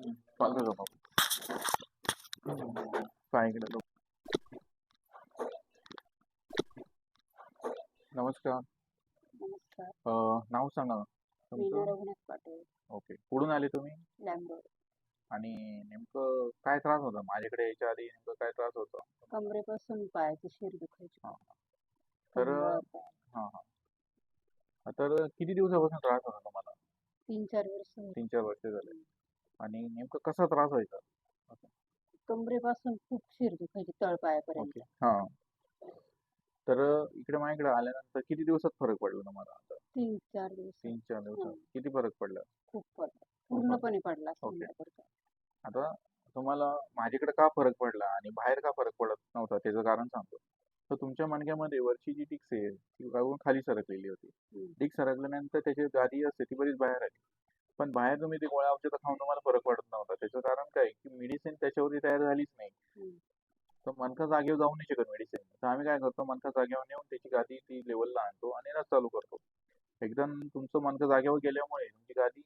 नमस्कार. नमस्कार. अं, नाव सांगा मीना तुमचं? रघुनाथ पाटील. ओके. कुठून आले तुम्ही? आणि नेमकं काय त्रास होता? माझ्याकडे यायच्या आधी नेमकं काय त्रास होता? कमरेपासून पायाची शिर दुखायची. हा. तर कंबर, पाय. हा हा. तर किती दिवसापासून त्रास होता तुम्हाला? तीन चार वर्ष. तीन चार वर्ष झाले. आणि नेमकं कसा त्रास व्हायचा? कमरेपासून खूप शिर दुखायची तळपायापर्यंत. ओके. हा. तर इकडे माझ्याकडे आल्यानंतर किती दिवसात फरक पडला तुम्हाला आता? तीन चार दिवस. तीन चार दिवसात. किती फरक पडला? खूप पडला पूर्णपणे पडला ओके. आता तुम्हाला माझ्याकडे का फरक पडला आणि बाहेर का फरक पडत नव्हता त्याचं कारण सांगतो. तर तुमच्या मणक्यामध्ये वरची जी डिक्स आहे ती खाली सरकलेली होती. हम्म. डिक्स सरकल्यानंतर त्याची गादी असते ती बरीच बाहेर आली. पण बाहेर तुम्ही ते गोळ्या औषधं खाऊन तुम्हाला फरक पडत नव्हता. त्याचं कारण काय की मेडिसिन त्याच्यावरती तयार झालीच नाही. तर मनका जागेवर जाऊन नाही शकत मेडिसिन तर आम्ही काय करतो मनका जागेवर नेऊन त्याची गादी ती लेवलला आणतो आणि रस चालू करतो. एकदा तुमचं मनका जागेवर गेल्यामुळे तुमची गादी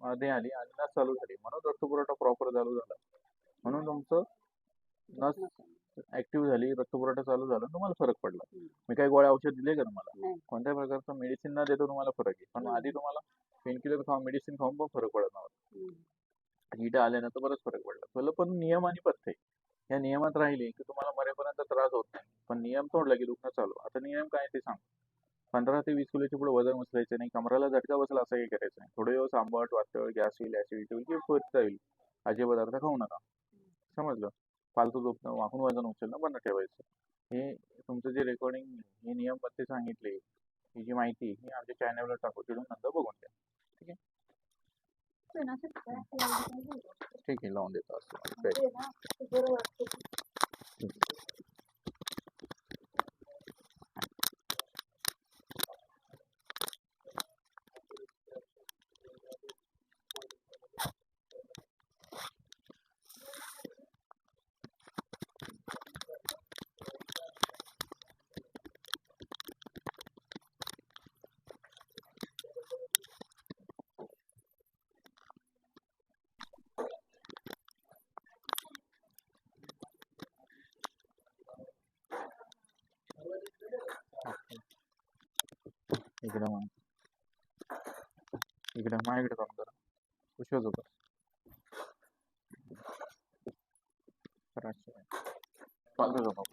मध्ये आली आणि नस चालू झाली. म्हणून रक्तपुरवठा प्रॉपर चालू झाला. म्हणून तुमचं नस ऍक्टिव्ह झाली रक्तपुरवठा चालू झाला तुम्हाला फरक पडला. मी काही गोळ्या औषध दिले का तुम्हाला? कोणत्या प्रकारचं मेडिसिन न देता तुम्हाला फरक आहे. पण. आधी तुम्हाला पेनकिलर खाऊन मेडिसिन खाऊन पण फरक पडत नव्हता. इथं आल्यानंतर बरंच फरक पडला. पहिलं पण नियम आणि पथ्य या नियमात राहिले की तुम्हाला मरेपर्यंत त्रास होत नाही. पण नियम तोडला की दुखणं चालू. आता नियम काय ते सांग. पंधरा ते वीस किलोच्या पुढे वजन उचलायचं नाही. कमराला झटका बसला असं काही करायचं नाही. थोडे दिवस आंबट वातळ गॅस होईल ऍसिडिटी होईल किंवा होत जाईल असे पदार्थ खाऊ नका. समजलं? फालतू झोपणं वाकून वजन उचलणं बंद ठेवायचं. हे तुमचं जे रेकॉर्डिंग हे नियम पत्ते सांगितले ही जी माहिती ही आमच्या चॅनलवर टाकू. तिथून नंतर बघून घ्या. करायचं? ठीक आहे लावून देतो असं इकडे मग इकडे माझ्याकडे काम करा उशिरा झोपा चालतं झोपा